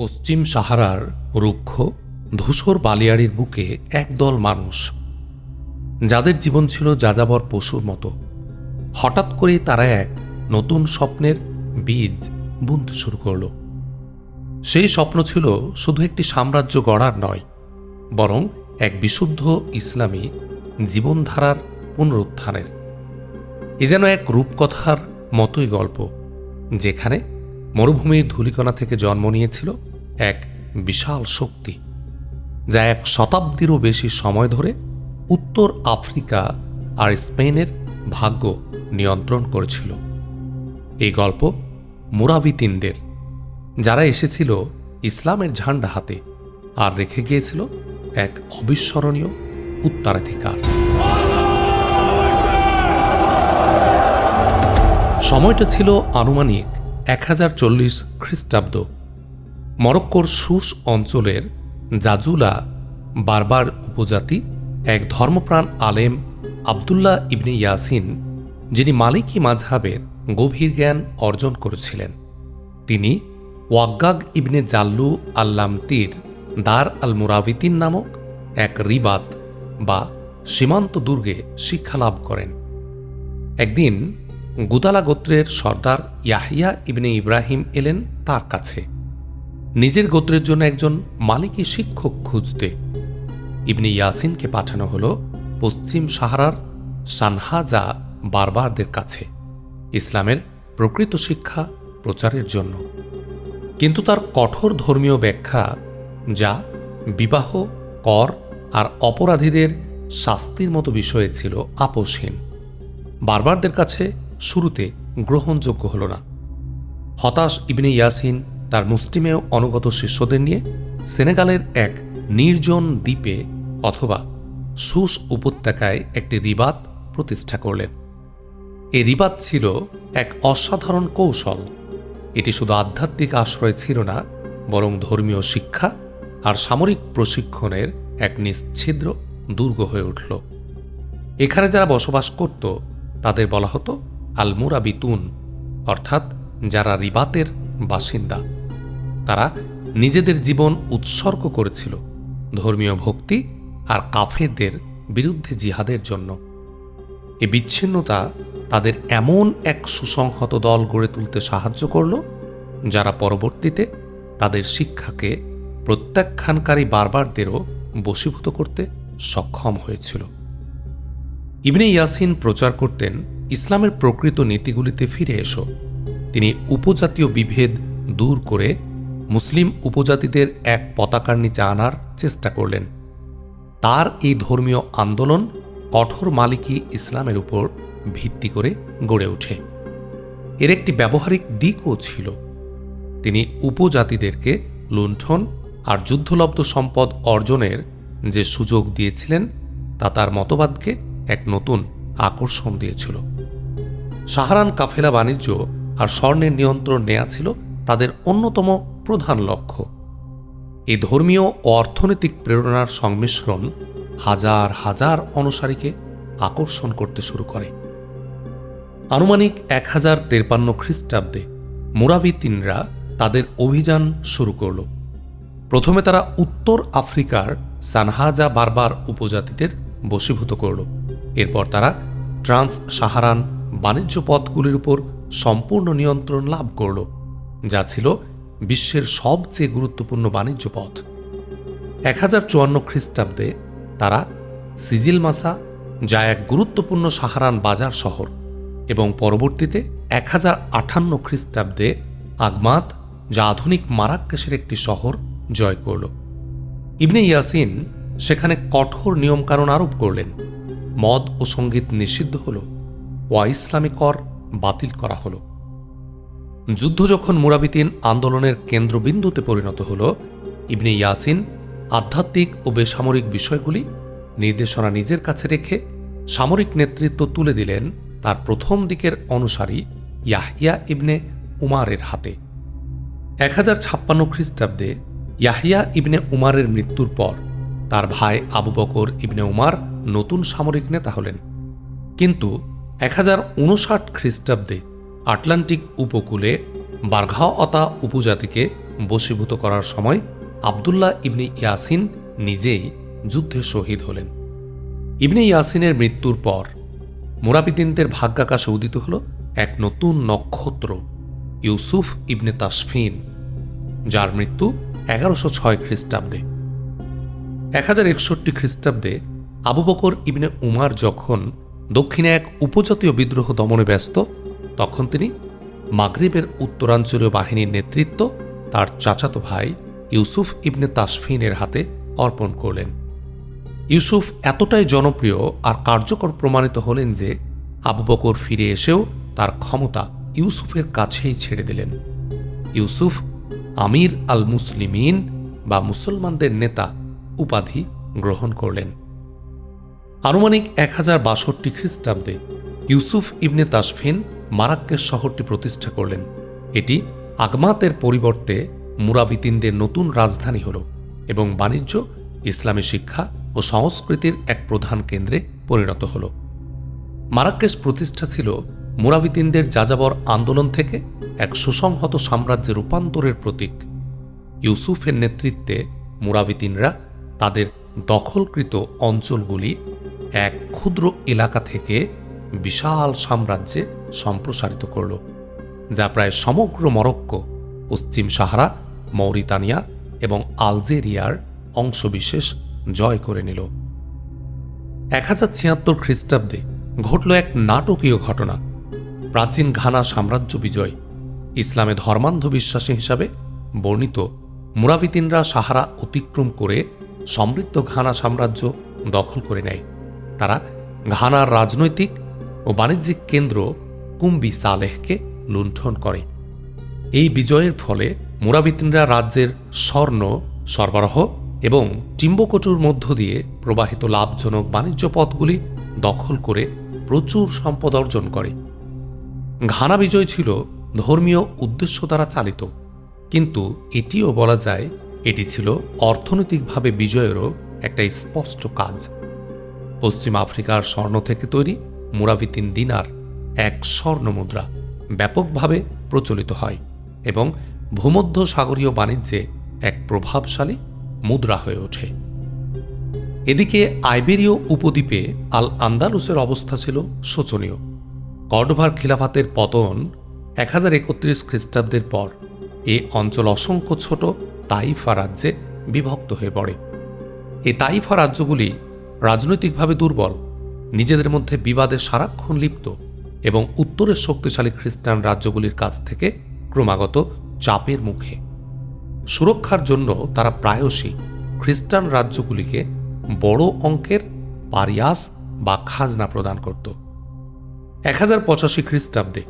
পশ্চিম সাহারার রুক্ষ ধূসর বালিয়াড়ির বুকে একদল মানুষ, যাদের জীবন ছিল যাযাবর পশুর মতো। হঠাৎ করেই তারা এক নতুন স্বপ্নের বীজ বুনতে শুরু করল। সেই স্বপ্ন ছিল শুধু একটি সাম্রাজ্য গড়ার নয়, বরং এক বিশুদ্ধ ইসলামী জীবনধারার পুনরুত্থানের। এ যেন এক রূপকথার মতোই গল্প, যেখানে মরুভূমির ধূলিকণা থেকে জন্ম নিয়েছিল এক বিশাল শক্তি, যা এক শতাব্দীরও বেশি সময় ধরে উত্তর আফ্রিকা আর স্পেনের ভাগ্য নিয়ন্ত্রণ করেছিল। এই গল্প মুরাবিতিনদের, যারা এসেছিল ইসলামের ঝান্ডা হাতে আর রেখে গিয়েছিল এক অবিস্মরণীয় উত্তরাধিকার। সময়টা ছিল আনুমানিক এক হাজার চল্লিশ খ্রিস্টাব্দ। মরক্কোর সুস অঞ্চলের জাজুলা বারবার উপজাতি এক ধর্মপ্রাণ আলেম আবদুল্লাহ ইবনে ইয়াসিন, যিনি মালিকি মাঝহাবের গভীর জ্ঞান অর্জন করেছিলেন। তিনি ওয়াগ্গাগ ইবনে জাল্লু আল্লামতির দার আল মুরাবিতিন নামক এক রিবাত বা সীমান্ত দুর্গে শিক্ষালাভ করেন। একদিন গুদালা গোত্রের সর্দার ইয়াহিয়া ইবনে ইব্রাহিম এলেন তার কাছে। নিজের গোত্রের জন্য একজন মালিকী শিক্ষক খুঁজতে। ইবনে ইয়াসিনকে পাঠানো হল পশ্চিম সাহারার সানহাজা বারবারদের কাছে ইসলামের প্রকৃত শিক্ষা প্রচারের জন্য। কিন্তু তার কঠোর ধর্মীয় ব্যাখ্যা, যা বিবাহ, কর আর অপরাধীদের শাস্তির মতো বিষয়ে ছিল আপোষহীন, বারবারদের কাছে শুরুতে গ্রহণযোগ্য হল না। হতাশ ইবনে ইয়াসিন তার মুসলিমেও অনুগত শিষ্যদের নিয়ে সেনেগালের এক নির্জন দ্বীপে অথবা সুস উপত্যকায় একটি রিবাত প্রতিষ্ঠা করলেন। এই রিবাত ছিল এক অসাধারণ কৌশল। এটি শুধু আধ্যাত্মিক আশ্রয় ছিল না, বরং ধর্মীয় শিক্ষা আর সামরিক প্রশিক্ষণের এক নিশ্ছিদ্র দুর্গ হয়ে উঠল। এখানে যারা বসবাস করত, তাদের বলা হতো আলমুরা বিতুন অর্থাৎ যারা রিবাতের বাসিন্দা। তারা নিজেদের জীবন উৎসর্গ করেছিল ধর্মীয় ভক্তি আর কাফেরদের বিরুদ্ধে জিহাদের জন্য। এ বিচ্ছিন্নতা তাদের এমন এক সুসংহত দল গড়ে তুলতে সাহায্য করল, যারা পরবর্তীতে তাদের শিক্ষাকে প্রত্যাখ্যানকারী বারবারদেরও বশীভূত করতে সক্ষম হয়েছিল। ইবনে ইয়াসিন প্রচার করতেন, ইসলামের প্রকৃত নীতিগুলিতে ফিরে এসো। তিনি উপজাতীয় বিভেদ দূর করে মুসলিম উপজাতিদের এক পতাকার নিচে আনার চেষ্টা করলেন। তার এই ধর্মীয় আন্দোলন কঠোর মালিকি ইসলামের উপর ভিত্তি করে গড়ে ওঠে। এর একটি ব্যবহারিক দিকও ছিল। তিনি উপজাতিদেরকে লুণ্ঠন আর যুদ্ধলব্ধ সম্পদ অর্জনের যে সুযোগ দিয়েছিলেন, তা তার মতবাদকে এক নতুন আকর্ষণ দিয়েছিল। সাহারান কাফেলা বাণিজ্য আর স্বর্ণের নিয়ন্ত্রণ নেয়া ছিল তাদের অন্যতম প্রধান লক্ষ্য। এই ধর্মীয় অর্থনৈতিক প্রেরণার সংমিশ্রণ হাজার হাজার অনুসারীকে আকর্ষণ করতে শুরু করে। আনুমানিক এক হাজার তেরপান্ন খ্রিস্টাব্দে মুরাবিতিনরা তাদের অভিযান শুরু করল। প্রথমে তারা উত্তর আফ্রিকার সানহাজা বারবার উপজাতিদের বশীভূত করল। এরপর তারা ট্রান্স সাহারান বাণিজ্য পথগুলির উপর সম্পূর্ণ নিয়ন্ত্রণ লাভ করল, যা ছিল বিশ্বের সবচেয়ে গুরুত্বপূর্ণ বাণিজ্য পথ। এক হাজার চুয়ান্ন খ্রিস্টাব্দে তারা সিজিল মাসা, যা এক গুরুত্বপূর্ণ সাহারান বাজার শহর, এবং পরবর্তীতে এক হাজার আটান্ন খ্রিস্টাব্দে আগমাত, যা আধুনিক মারাক্কেশের একটি শহর, জয় করল। ইবনে ইয়াসিন সেখানে কঠোর নিয়মকানুন আরোপ করলেন। মদ ও সংগীত নিষিদ্ধ হল ও ইসলামী কর বাতিল করা হল। যুদ্ধ যখন মুরাবিতিন আন্দোলনের কেন্দ্রবিন্দুতে পরিণত হল, ইবনে ইয়াসিন আধ্যাত্মিক ও বেসামরিক বিষয়গুলি নির্দেশনা নিজের কাছে রেখে সামরিক নেতৃত্ব তুলে দিলেন তার প্রথম দিকের অনুসারী ইয়াহিয়া ইবনে উমারের হাতে। এক হাজার ছাপ্পান্ন খ্রিস্টাব্দে ইয়াহিয়া ইবনে উমারের মৃত্যুর পর তার ভাই আবু বকর ইবনে উমার নতুন সামরিক নেতা হলেন। কিন্তু এক হাজার উনষাট খ্রিস্টাব্দে আটলান্টিক উপকূলে বার্ঘাওতা উপজাতিকে বশীভূত করার সময় আবদুল্লাহ ইবনে ইয়াসিন নিজেই যুদ্ধে শহীদ হলেন। ইবনে ইয়াসিনের মৃত্যুর পর মুরাবিদিনদের ভাগ্যাকাশে উদিত হল এক নতুন নক্ষত্র, ইউসুফ ইবনে তাসফিন, যার মৃত্যু এগারোশো ছয় খ্রিস্টাব্দে। এক হাজার একষট্টি খ্রিস্টাব্দে আবু বকর ইবনে উমার যখন দক্ষিণে এক উপজাতীয় বিদ্রোহ দমনে ব্যস্ত তখন তিনি মাগরিবের উত্তরাঞ্চলীয় বাহিনীর নেতৃত্ব তার চাচাতো ভাই ইউসুফ ইবনে তাসফিনের হাতে অর্পণ করলেন। ইউসুফ এতটাই জনপ্রিয় আর কার্যকর প্রমাণিত হলেন যে আবু বকর ফিরে এসেও তার ক্ষমতা ইউসুফের কাছেই ছেড়ে দিলেন। ইউসুফ আমির আল মুসলিমিন বা মুসলমানদের নেতা উপাধি গ্রহণ করলেন। আনুমানিক এক হাজার বাষট্টি খ্রিস্টাব্দে ইউসুফ ইবনে তাসফিন মারাক্কেশ শহরটি প্রতিষ্ঠা করলেন। এটি আগমাতের পরিবর্তে মুরাবিতিনদের নতুন রাজধানী হল এবং বাণিজ্য, ইসলামী শিক্ষা ও সংস্কৃতির এক প্রধান কেন্দ্রে পরিণত হল। মারাক্কেশ প্রতিষ্ঠা ছিল মুরাবিতিনদের যাযাবর আন্দোলন থেকে এক সুসংহত সাম্রাজ্যের রূপান্তরের প্রতীক। ইউসুফের নেতৃত্বে মুরাবিতিনরা তাদের দখলকৃত অঞ্চলগুলি এক ক্ষুদ্র এলাকা থেকে বিশাল সাম্রাজ্যে সম্প্রসারিত করল, যা প্রায় সমগ্র মরক্কো, পশ্চিম সাহারা, মৌরিতানিয়া এবং আলজেরিয়ার অংশবিশেষ জয় করে নিল। এক হাজার ছিয়াত্তর খ্রিস্টাব্দে ঘটল এক নাটকীয় ঘটনা। প্রাচীন ঘানা সাম্রাজ্য বিজয়, ইসলামে ধর্মান্ধ বিশ্বাসী হিসাবে বর্ণিত মুরাবিতিনরা সাহারা অতিক্রম করে সমৃদ্ধ ঘানা সাম্রাজ্য দখল করে নেয়। তারা ঘানার রাজনৈতিক ও বাণিজ্যিক কেন্দ্র কুম্বি সালেহকে লুণ্ঠন করে। এই বিজয়ের ফলে মুরাবিতিনরা রাজ্যের স্বর্ণ, সরবরাহ এবং টিম্বকটুর মধ্য দিয়ে প্রবাহিত লাভজনক বাণিজ্য পথগুলি দখল করে প্রচুর সম্পদ অর্জন করে। ঘানা বিজয় ছিল ধর্মীয় উদ্দেশ্য দ্বারা চালিত, কিন্তু এটিও বলা যায় এটি ছিল অর্থনৈতিকভাবে বিজয়েরও একটা স্পষ্ট কাজ। পশ্চিম আফ্রিকার স্বর্ণ থেকে তৈরি মুরাবিতিন দিনার এক স্বর্ণ মুদ্রা ব্যাপকভাবে প্রচলিত হয় এবং ভূমধ্য সাগরীয় বাণিজ্যে এক প্রভাবশালী মুদ্রা হয়ে ওঠে। এদিকে আইবেরীয় উপদ্বীপে আল আন্দালুসের অবস্থা ছিল শোচনীয়। কর্ডভার খিলাফাতের পতন এক হাজার একত্রিশ খ্রিস্টাব্দের পর এ অঞ্চল অসংখ্য ছোট তাইফা রাজ্যে বিভক্ত হয়ে পড়ে। এ তাইফা রাজ্যগুলি রাজনৈতিকভাবে দুর্বল নিজেদের মধ্যে বিবাদে সারাক্ষণ লিপ্ত এবং উত্তরের শক্তিশালী খ্রিস্টান রাজ্যগুলির কাছ থেকে ক্রমাগত চাপের মুখে। সুরক্ষার জন্য তারা প্রায়শই খ্রিস্টান রাজ্যগুলিকে বড় অঙ্কের পারিয়াস বা খাজনা প্রদান করত। এক হাজার পঁচাশি খ্রিস্টাব্দে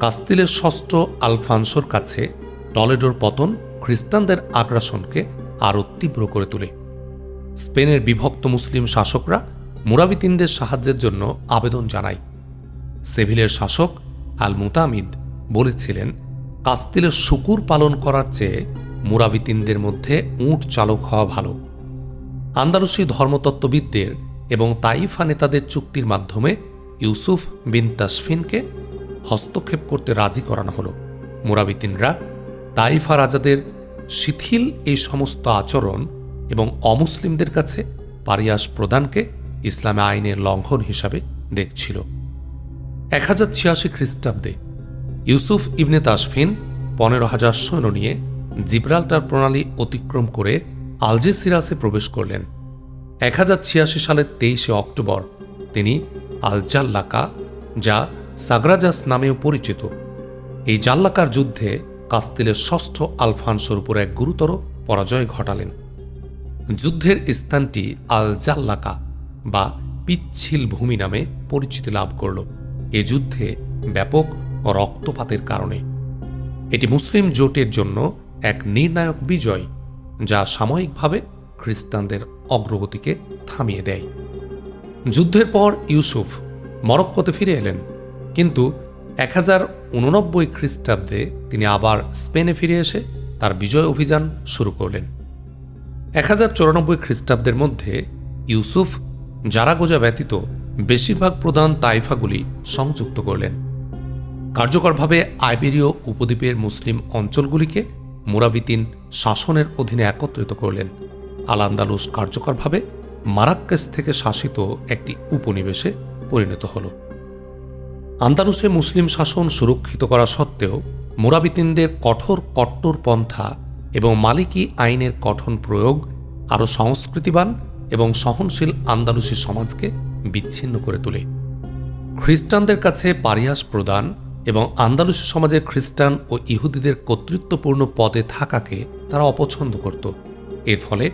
কাস্তিলের ষষ্ঠ আলফানসোর কাছে টলেডোর পতন খ্রিস্টানদের আগ্রাসনকে আরও তীব্র করে তোলে। স্পেনের বিভক্ত মুসলিম শাসকরা মুরাবিতিনদের সাহায্যের জন্য আবেদন জানায়। সেভিলের শাসক আল মুতামিদ বলেছিলেন, কাস্তিলের শুকুর পালন করার চেয়ে মুরাবিতিনদের মধ্যে উঁট চালক হওয়া ভালো। আন্দালুসি ধর্মতত্ত্ববিদদের এবং তাইফা নেতাদের চুক্তির মাধ্যমে ইউসুফ বিন তাসফিনকে হস্তক্ষেপ করতে রাজি করানো হলো। মুরাবিতিনরা তাইফা রাজাদের শিথিল এই সমস্ত আচরণ এবং অমুসলিমদের কাছে পারিয়াস প্রদানকে ইসলামে আইনের লঙ্ঘন হিসাবে দেখছিল। এক হাজার ছিয়াশি খ্রিস্টাব্দে ইউসুফ ইবনে তাসফিন পনেরো হাজার সৈন্য নিয়ে জিব্রাল্টার প্রণালী অতিক্রম করে আলজেসিরাসে প্রবেশ করলেন। এক হাজার ছিয়াশি সালের তেইশে অক্টোবর তিনি আল জাল্লাকা যা সাগরাজাস নামেও পরিচিত, এই জাল্লাকার যুদ্ধে কাস্তিলের ষষ্ঠ আলফানসোর উপর এক গুরুতর পরাজয় ঘটালেন। যুদ্ধের স্থানটি আল জাল্লাকা বা পিচ্ছিল ভূমি নামে পরিচিতি লাভ করল। এ যুদ্ধে ব্যাপক রক্তপাতের কারণে। এটি মুসলিম জোটের জন্য এক নির্ণায়ক বিজয়, যা সাময়িকভাবে খ্রিস্টানদের অগ্রগতিকে থামিয়ে দেয়। যুদ্ধের পর ইউসুফ মরক্কোতে ফিরে এলেন, কিন্তু এক হাজার উননব্বই খ্রিস্টাব্দে তিনি আবার স্পেনে ফিরে এসে তার বিজয় অভিযান শুরু করলেন। এক হাজার চৌরানব্বই খ্রিস্টাব্দের মধ্যে ইউসুফ জারাগোজা ব্যতীত বেশিরভাগ প্রধান তাইফাগুলি সংযুক্ত করলেন। কার্যকরভাবে আইবেরীয় উপদ্বীপের মুসলিম অঞ্চলগুলিকে মুরাবিতিন শাসনের অধীনে একত্রিত করলেন। আল আন্দালুস কার্যকরভাবে মারাক্কেস থেকে শাসিত একটি উপনিবেশে পরিণত হল। আন্দালুসে মুসলিম শাসন সুরক্ষিত করা সত্ত্বেও মুরাবিতিনদের কঠোর কট্টর পন্থা এবং মালিকি আইনের কঠোর প্রয়োগ আরও সংস্কৃতিবান এবং সহনশীল আন্দালুসি সমাজকে বিচ্ছিন্ন করে তোলে। খ্রিস্টানদের কাছে পারিয়াস প্রদান এবং আন্দালুসি সমাজে খ্রিস্টান ও ইহুদিদের কর্তৃত্বপূর্ণ পদে থাকাকে তারা অপছন্দ করত। এর ফলে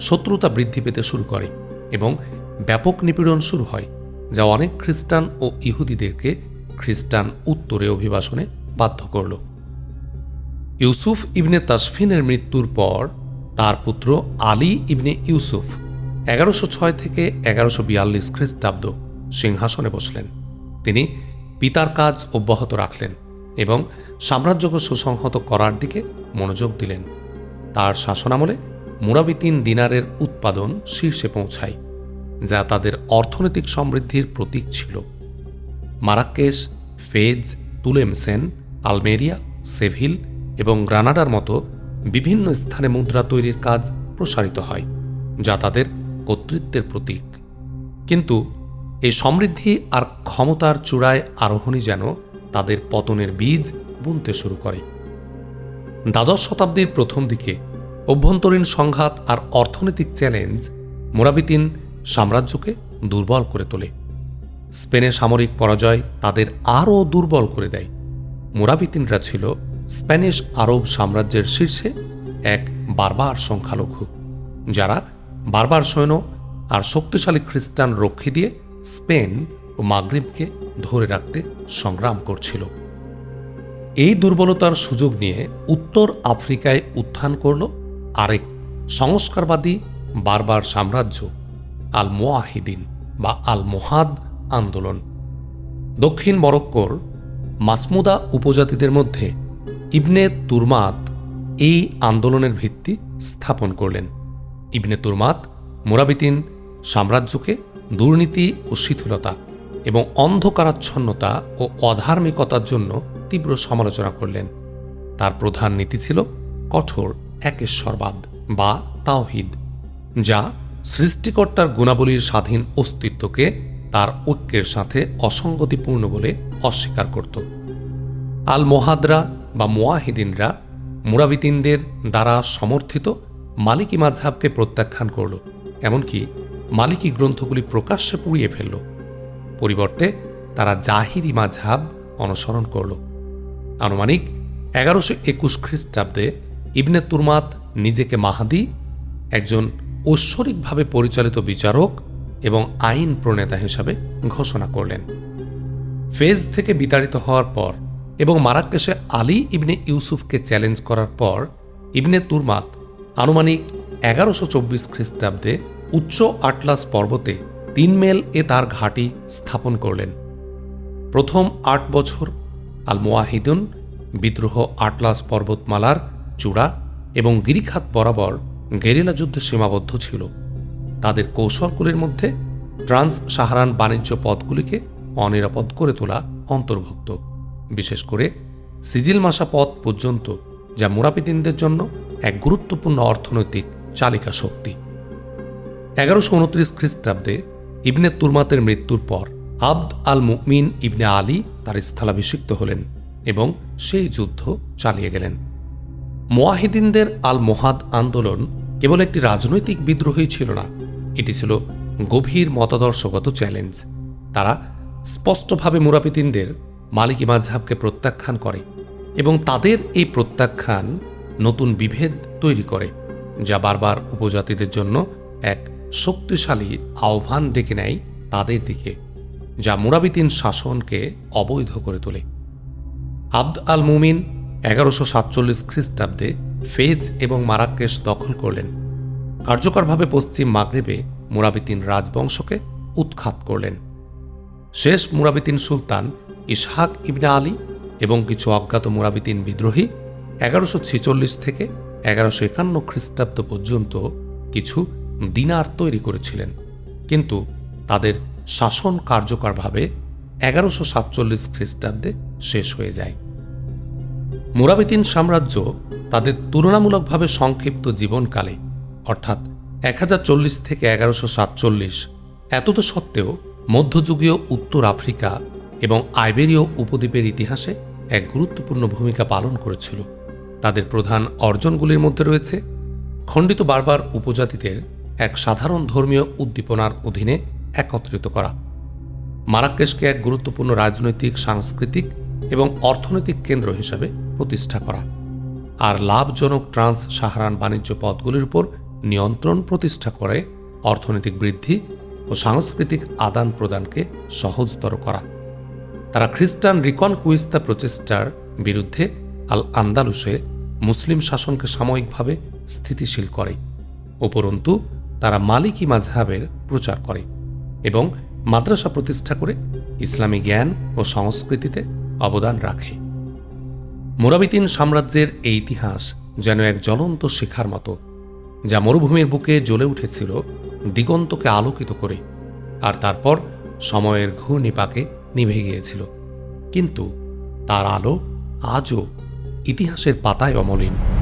শত্রুতা বৃদ্ধি পেতে শুরু করে এবং ব্যাপক নিপীড়ন শুরু হয়, যা অনেক খ্রিস্টান ও ইহুদিদেরকে খ্রিস্টান উত্তরে অভিবাসনে বাধ্য করল। ইউসুফ ইবনে তাসফিনের মৃত্যুর পর তার পুত্র আলী ইবনে ইউসুফ এগারোশো ছয় থেকে এগারোশো বিয়াল্লিশ খ্রিস্টাব্দ সিংহাসনে বসলেন। তিনি পিতার কাজ অব্যাহত রাখলেন এবং সাম্রাজ্যকে সুসংহত করার দিকে মনোযোগ দিলেন। তার শাসনামলে মুরাবিতিন দিনারের উৎপাদন শীর্ষে পৌঁছায়, যা তাদের অর্থনৈতিক সমৃদ্ধির প্রতীক ছিল। Marrakesh, Fez, Tlemcen, Almeria, Seville এবং গ্রানাডার মতো বিভিন্ন স্থানে মুদ্রা তৈরির কাজ প্রসারিত হয়, যা তাদের কর্তৃত্বের প্রতীক। কিন্তু এই সমৃদ্ধি আর ক্ষমতার চূড়ায় আরোহণই যেন তাদের পতনের বীজ বুনতে শুরু করে। দ্বাদশ শতাব্দীর প্রথম দিকে অভ্যন্তরীণ সংঘাত আর অর্থনৈতিক চ্যালেঞ্জ মোরাবিতিন সাম্রাজ্যকে দুর্বল করে তোলে। স্পেনে সামরিক পরাজয় তাদের আরও দুর্বল করে দেয়। মোরাবিতিনরা ছিল স্প্যানিশ আরব সাম্রাজ্যের শীর্ষে এক বারবার সংখ্যালঘু, যারা বারবার সৈন্য আর শক্তিশালী খ্রিস্টান রক্ষী দিয়ে স্পেন ও মাগরিবকে ধরে রাখতে সংগ্রাম করছিল। এই দুর্বলতার সুযোগ নিয়ে উত্তর আফ্রিকায় উত্থান করল আরেক সংস্কারবাদী বারবার সাম্রাজ্য আল মোয়াহিদিন বা আল মোহাদ আন্দোলন। দক্ষিণ মরক্কোর মাসমুদা উপজাতিদের মধ্যে ইবনে তুরমাত এই আন্দোলনের ভিত্তি স্থাপন করলেন। ইবনে তুরমাত মোরাবিতিন সাম্রাজ্যকে দুর্নীতি ও শিথিলতা এবং অন্ধকারাচ্ছন্নতা ও অধার্মিকতার জন্য তীব্র সমালোচনা করলেন। তার প্রধান নীতি ছিল কঠোর একেশ্বরবাদ বা তাওহিদ, যা সৃষ্টিকর্তার গুণাবলীর স্বাধীন অস্তিত্বকে তার ঐক্যের সাথে অসঙ্গতিপূর্ণ বলে অস্বীকার করত। আল মোহাদরা বা মোয়াহিদিনরা মুরাবিতিনদের দ্বারা সমর্থিত মালিকি মাঝহাবকে প্রত্যাখ্যান করল, এমনকি মালিকি গ্রন্থগুলি প্রকাশ্যে পুড়িয়ে ফেলল। পরিবর্তে তারা জাহিরি মাঝহাব অনুসরণ করল। আনুমানিক এগারোশো একুশ খ্রিস্টাব্দে ইবনে তুরমাত নিজেকে মাহাদি, একজন ঐশ্বরিকভাবে পরিচালিত বিচারক এবং আইন প্রণেতা হিসাবে ঘোষণা করলেন। ফেজ থেকে বিতাড়িত হওয়ার পর এবং মারাক্কেশে আলী ইবনে ইউসুফকে চ্যালেঞ্জ করার পর ইবনে তুরমাত আনুমানিক এগারোশো চব্বিশ খ্রিস্টাব্দে উচ্চ আটলাস পর্বতে তিন মেল এ তার ঘাঁটি স্থাপন করলেন। প্রথম আট বছর আল মোয়াহিদুন বিদ্রোহ আটলাস পর্বতমালার চূড়া এবং গিরিখাত বরাবর গেরিলা যুদ্ধে সীমাবদ্ধ ছিল। তাদের কৌশলগুলির মধ্যে ট্রান্স সাহারান বাণিজ্য পথগুলিকে অনিরাপদ করে তোলা অন্তর্ভুক্ত। বিশেষ করে সিজিল মাসা পথ পর্যন্ত, যা মুরাপিদিনদের জন্য এক গুরুত্বপূর্ণ অর্থনৈতিক চালিকা শক্তি। এগারোশো উনত্রিশ খ্রিস্টাব্দে ইবনে তুরমাতের মৃত্যুর পর আবদ আল মুমিন ইবনে আলী তার স্থলাভিষিক্ত হলেন এবং সেই যুদ্ধ চালিয়ে গেলেন। মোয়াহিদিনদের আল মোহাদ আন্দোলন কেবল একটি রাজনৈতিক বিদ্রোহী ছিল না, এটি ছিল গভীর মতাদর্শগত চ্যালেঞ্জ। তারা স্পষ্টভাবে মুরাপিতিনদের মালিকি মাঝহাবকে প্রত্যাখ্যান করে এবং তাদের এই প্রত্যাখ্যান নতুন বিভেদ তৈরি করে, যা বারবার উপজাতিদের জন্য এক শক্তিশালী আহ্বান ডেকে নেয় তাদের দিকে, যা মুরাবিতিন শাসনকে অবৈধ করে তোলে। আব্দ আল মুমিন এগারোশো সাতচল্লিশ খ্রিস্টাব্দে ফেজ এবং মারাক্কেশ দখল করলেন। কার্যকরভাবে পশ্চিম মাগরেবে মুরাবিতিন রাজবংশকে উৎখাত করলেন। শেষ মুরাবিতিন সুলতান ইসহাক ইবনে আলী এবং কিছু অজ্ঞাত মুরাবিতিন বিদ্রোহী এগারোশো ছেচল্লিশ থেকে এগারোশো একান্ন খ্রিস্টাব্দ পর্যন্ত কিছু দিনার তৈরি করেছিলেন। কিন্তু তাদের শাসন কার্যকরভাবে এগারোশো সাতচল্লিশ খ্রিস্টাব্দে শেষ হয়ে যায়। মুরাবিতিন সাম্রাজ্য তাদের তুলনামূলকভাবে সংক্ষিপ্ত জীবনকালে, অর্থাৎ এক হাজার চল্লিশ থেকে এগারোশো সাতচল্লিশ, এতদ সত্ত্বেও মধ্যযুগীয় উত্তর আফ্রিকা এবং আইবেরীয় উপদ্বীপের ইতিহাসে এক গুরুত্বপূর্ণ ভূমিকা পালন করেছিল। তাদের প্রধান অর্জনগুলির মধ্যে রয়েছে খণ্ডিত বারবার উপজাতিদের এক সাধারণ ধর্মীয় উদ্দীপনার অধীনে একত্রিত করা। মারাক্কেশকে এক গুরুত্বপূর্ণ রাজনৈতিক, সাংস্কৃতিক এবং অর্থনৈতিক কেন্দ্র হিসাবে প্রতিষ্ঠা করা। আর লাভজনক ট্রান্স সাহারান বাণিজ্য পথগুলির উপর নিয়ন্ত্রণ প্রতিষ্ঠা করে অর্থনৈতিক বৃদ্ধি ও সাংস্কৃতিক আদান প্রদানকে সহজতর করা। তারা খ্রিস্টান রিকন কুইস্তা প্রচেষ্টার বিরুদ্ধে আল আন্দালুসে মুসলিম শাসনকে সাময়িকভাবে স্থিতিশীল করে উপরন্তু তারা মালিকি মাঝহাবের প্রচার করে এবং মাদ্রাসা প্রতিষ্ঠা করে ইসলামী জ্ঞান ও সংস্কৃতিতে অবদান রাখে। মোরাবিতিন সাম্রাজ্যের এই ইতিহাস যেন এক জ্বলন্ত শিখার মতো, যা মরুভূমির বুকে জ্বলে উঠেছিল দিগন্তকে আলোকিত করে আর তারপর সময়ের ঘূর্ণিপাকে নিভে গিয়েছিল। কিন্তু তার আলো আজও ইতিহাসের পাতায় অমলিন।